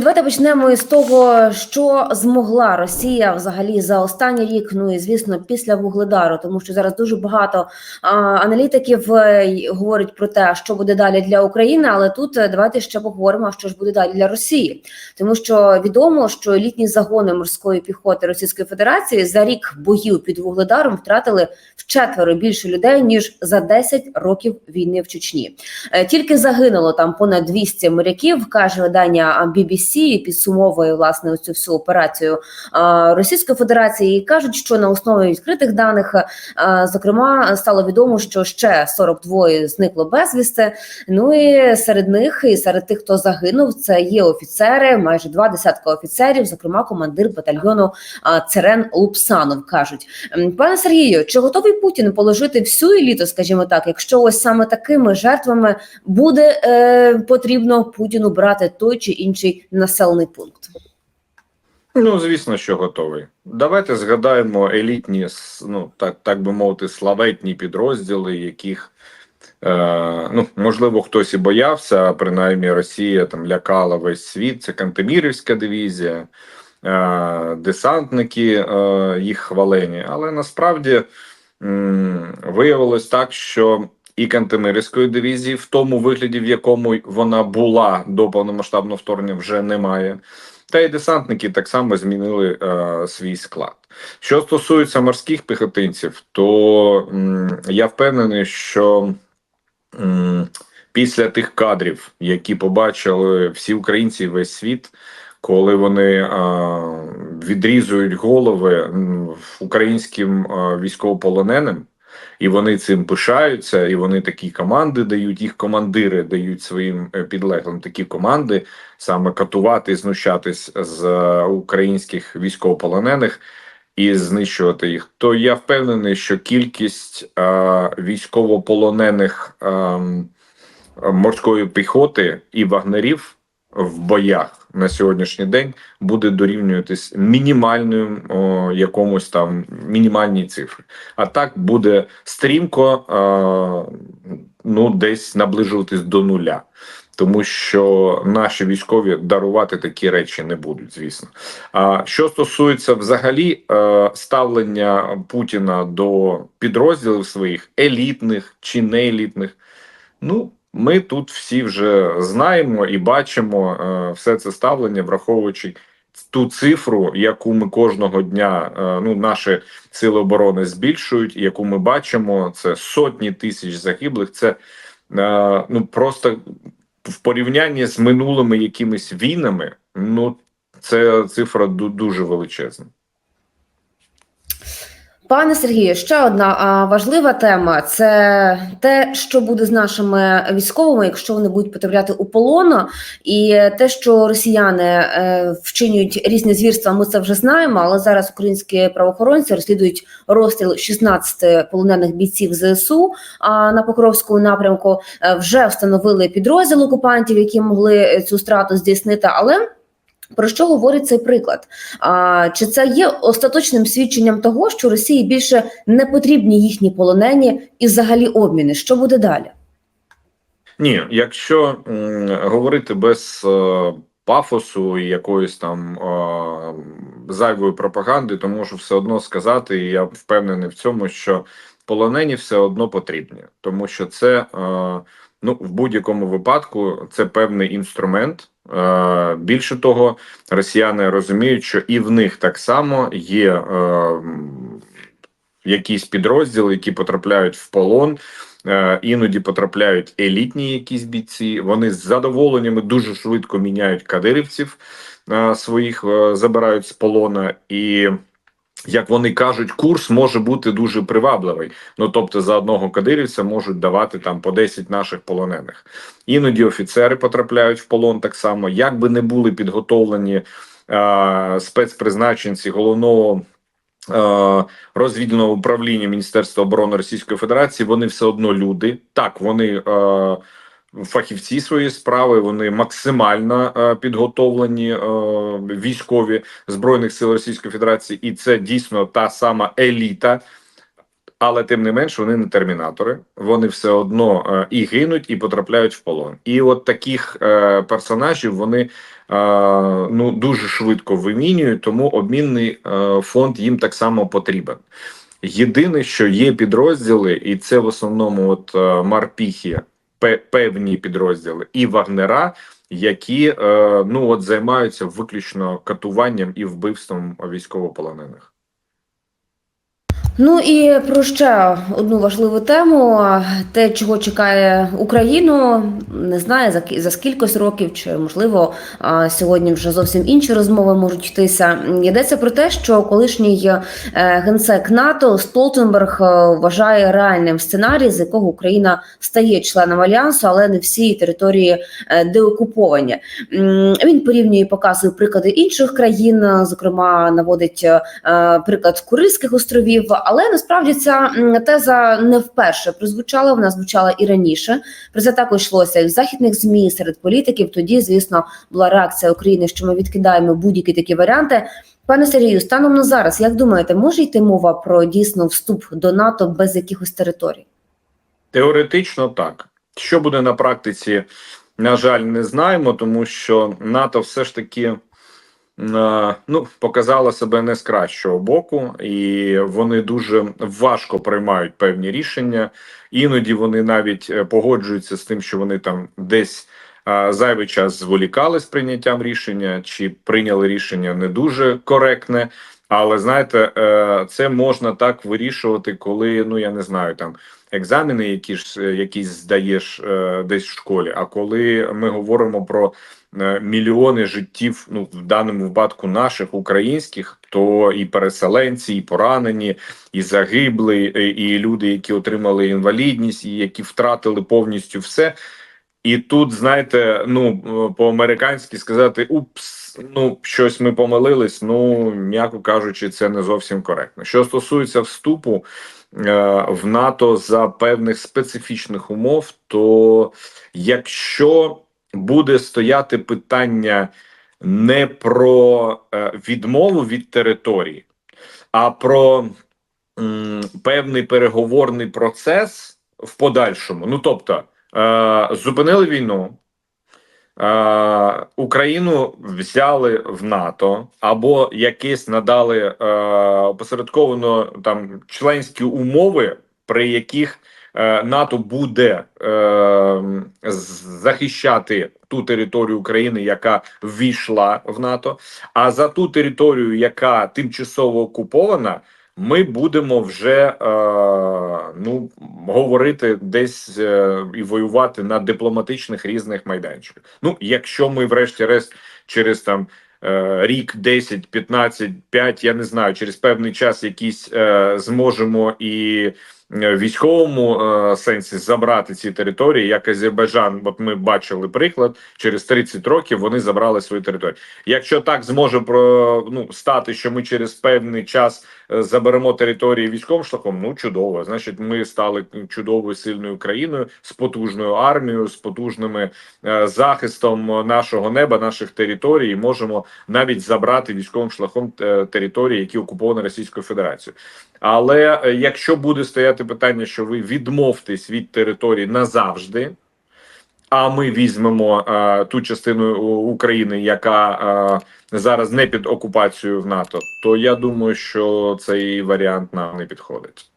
Давайте почнемо із того, що змогла Росія взагалі за останній рік. Ну і звісно, після вугледару, тому що зараз дуже багато а, аналітиків е, говорять про те, що буде далі для України. Але тут е, давайте ще поговоримо, що ж буде далі для Росії, тому що відомо, що елітні загони морської піхоти Російської Федерації за рік боїв під вугледаром втратили вчетверо більше людей ніж за 10 років війни в Чечні. Е, Тільки загинуло там понад 200 моряків, каже видання BBC, і підсумовує власне цю всю операцію Російської Федерації. І кажуть, що на основі відкритих даних, зокрема, стало відомо, що ще 42 зникло безвісти. Ну і серед них, і серед тих, хто загинув, це є офіцери, майже два десятка офіцерів, зокрема, командир батальйону Церен Лупсанов. кажуть, пане Сергію, чи готовий Путін положити всю еліту, скажімо так, якщо ось саме такими жертвами буде е, потрібно Путіну брати той чи інший населений пункт. Ну, звісно, що готовий. Давайте згадаємо елітні, ну так, так би мовити, славетні підрозділи, яких е, ну, можливо хтось і боявся, принаймні Росія там лякала весь світ. Це Кантемірівська дивізія, е, десантники е, їх хвалені. Але насправді м, виявилось так, що і Кантемирівської дивізії, в тому вигляді, в якому вона була до повномасштабного вторгнення, вже немає. Та й десантники так само змінили е, свій склад. Що стосується морських піхотинців, то м, я впевнений, що м, після тих кадрів, які побачили всі українці і весь світ, коли вони е, відрізують голови українським е, військовополоненим, і вони цим пишаються, і вони такі команди дають, їх командири дають своїм е, підлеглим такі команди саме катувати знущатись з е, українських військовополонених і знищувати їх. То я впевнений, що кількість е, військовополонених е, морської піхоти і вагнерів в боях на сьогоднішній день буде дорівнюватись мінімальним о, якомусь там мінімальній цифрі. А так буде стрімко е, ну десь наближуватись до нуля. Тому що наші військові дарувати такі речі не будуть, звісно. А що стосується взагалі е, ставлення Путіна до підрозділів своїх елітних чи неелітних, ну ми тут всі вже знаємо і бачимо е, все це ставлення, враховуючи ту цифру, яку ми кожного дня е, ну наші сили оборони збільшують, і яку ми бачимо, це сотні тисяч загиблих. Це е, ну просто в порівнянні з минулими якимись війнами, ну це цифра дуже величезна. Пане Сергію, ще одна важлива тема це те, що буде з нашими військовими, якщо вони будуть потрапляти у полон, і те, що росіяни е, вчинюють різні звірства, ми це вже знаємо. Але зараз українські правоохоронці розслідують розстріл 16 полонених бійців ЗСУ а, на Покровському напрямку. Е, вже встановили підрозділ окупантів, які могли цю страту здійснити, але. Про що говорить цей приклад? А, чи це є остаточним свідченням того, що Росії більше не потрібні їхні полонені і взагалі обміни? Що буде далі? Ні, якщо м, говорити без е, пафосу і якоїсь там е, зайвої пропаганди, то можу все одно сказати, і я впевнений в цьому, що полонені все одно потрібні, тому що це е, ну в будь-якому випадку це певний інструмент. Е, більше того, росіяни розуміють, що і в них так само є е, якісь підрозділи, які потрапляють в полон. Е, Іноді потрапляють елітні якісь бійці. Вони з задоволеннями дуже швидко міняють кадирівців своїх, забирають з полона і. Як вони кажуть, курс може бути дуже привабливий. Ну тобто, за одного кадирівця можуть давати там по 10 наших полонених. Іноді офіцери потрапляють в полон так само. Як би не були підготовлені е, спецпризначенці головного е, розвідувального управління Міністерства оборони Російської Федерації, вони все одно люди. Так, вони е, фахівці своєї справи, вони максимально е, підготовлені е, військові збройних сил Російської Федерації, і це дійсно та сама еліта. але тим не менш вони не термінатори. Вони все одно е, і гинуть, і потрапляють в полон. І от таких е, персонажів вони е, ну дуже швидко вимінюють, тому обмінний е, фонд їм так само потрібен. Єдине, що є підрозділи, і це в основному от е, Марпіхі, пе- певні підрозділи, і Вагнера, які е, ну от займаються виключно катуванням і вбивством військовополонених. Ну і про ще одну важливу тему: те, чого чекає Україну, не знаю за за скількось років, чи можливо сьогодні вже зовсім інші розмови можуть йтися. Йдеться про те, що колишній е, генсек НАТО Столтенберг е, вважає реальним сценарій, з якого Україна стає членом альянсу, але не всі території е, деокуповані. Він порівнює і показує приклади інших країн, зокрема наводить приклад Курильських островів. Але насправді ця теза не вперше прозвучала. Вона звучала і раніше. Про це також йшлося і в західних змі серед політиків. Тоді, звісно, була реакція України, що ми відкидаємо будь-які такі варіанти. Пане Сергію, станом на зараз, як думаєте, може йти мова про дійсно вступ до НАТО без якихось територій? Теоретично так. Що буде на практиці, на жаль, не знаємо, тому що НАТО все ж таки ну, показала себе не з кращого боку, і вони дуже важко приймають певні рішення. Іноді вони навіть е, погоджуються з тим, що вони там десь е, зайвий час зволікали з прийняттям рішення, чи прийняли рішення не дуже коректне. Але знаєте, е, це можна так вирішувати, коли ну я не знаю там екзамени, які ж е, якісь здаєш е, десь в школі. А коли ми говоримо про мільйони життів, ну в даному випадку наших українських, то і переселенці, і поранені, і загиблі, і, і люди, які отримали інвалідність, і які втратили повністю все. І тут, знаєте, ну по-американськи сказати упс, ну щось ми помилились. Ну м'яко кажучи, це не зовсім коректно. Що стосується вступу е, в НАТО за певних специфічних умов, то якщо буде стояти питання не про е, відмову від території, а про м, певний переговорний процес в подальшому, ну тобто. Е, зупинили війну, е, Україну взяли в НАТО або якісь надали е, опосередковано там членські умови, при яких НАТО буде захищати ту територію України, яка ввійшла в НАТО. А за ту територію, яка тимчасово окупована, ми будемо вже е, ну говорити десь е, і воювати на дипломатичних різних майданчиках. Ну, якщо ми, врешті-решт, через там е, рік, 10, 15, 5, я не знаю, через певний час якісь е, зможемо і військовому е, сенсі забрати ці території, як Азербайджан, от ми бачили приклад, через 30 років вони забрали свою територію. Якщо так зможе про ну стати, що ми через певний час е, заберемо території військовим шляхом, ну чудово. Значить, ми стали чудовою сильною країною з потужною армією, з потужними е, захистом нашого неба, наших територій. і Можемо навіть забрати військовим шляхом е, території, які окуповані Російською Федерацією. Але е, якщо буде стояти питання, що ви відмовтесь від території назавжди. А ми візьмемо е, ту частину України, яка е, зараз не під окупацією в НАТО, то я думаю, що цей варіант нам не підходить.